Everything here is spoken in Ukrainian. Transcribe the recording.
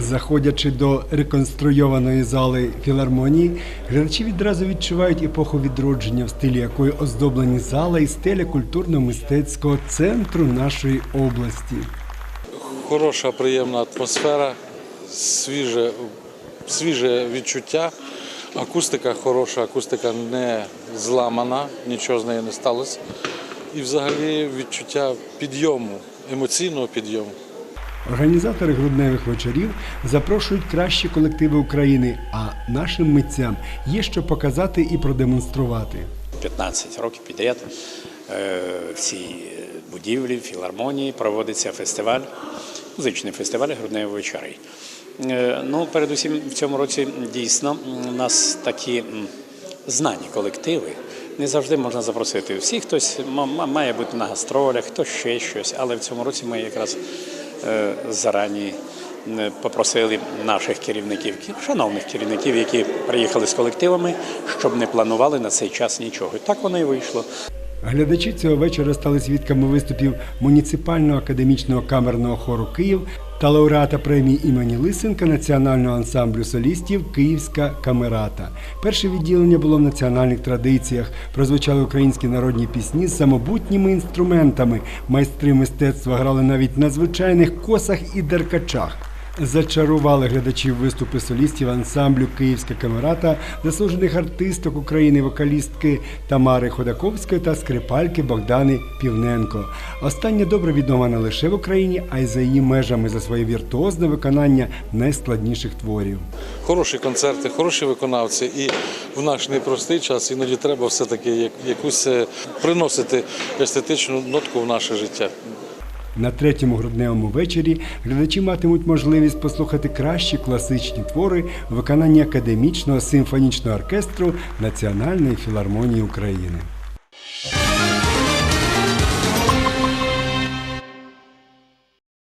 Заходячи до реконструйованої зали філармонії, глядачі відразу відчувають епоху відродження, в стилі якої оздоблені зала і стеля культурно-мистецького центру нашої області. Хороша, приємна атмосфера, свіже, свіже відчуття. Акустика хороша, акустика не зламана, нічого з нею не сталося. І взагалі відчуття підйому, емоційного підйому. Організатори грудневих вечорів запрошують кращі колективи України, а нашим митцям є що показати і продемонструвати. 15 років підряд е, в цій будівлі, філармонії проводиться фестиваль, музичний фестиваль грудневі вечори. Е, Ну, передусім, в цьому році дійсно у нас такі знані колективи. Не завжди можна запросити всіх. Хтось має бути на гастролях, хтось ще щось. Але в цьому році ми якраз зарані е, попросили наших керівників, шановних керівників, які приїхали з колективами, щоб не планували на цей час нічого. І так воно і вийшло. Глядачі цього вечора стали свідками виступів муніципального академічного камерного хору Київ та лауреата премії імені Лисенка Національного ансамблю солістів Київська камерата. Перше відділення було в національних традиціях. Прозвучали українські народні пісні з самобутніми інструментами. Майстри мистецтва грали навіть на звичайних косах і деркачах. Зачарували глядачів виступи солістів ансамблю Київська камерата, заслужених артисток України, вокалістки Тамари Ходаковської та скрипальки Богдани Півненко. Остання добре відома не лише в Україні, а й за її межами за своє віртуозне виконання найскладніших творів. Хороші концерти, хороші виконавці. І в наш непростий час іноді треба все-таки як- якусь е, приносити естетичну нотку в наше життя. На третьому грудневому вечорі глядачі матимуть можливість послухати кращі класичні твори у виконанні академічного симфонічного оркестру Національної філармонії України.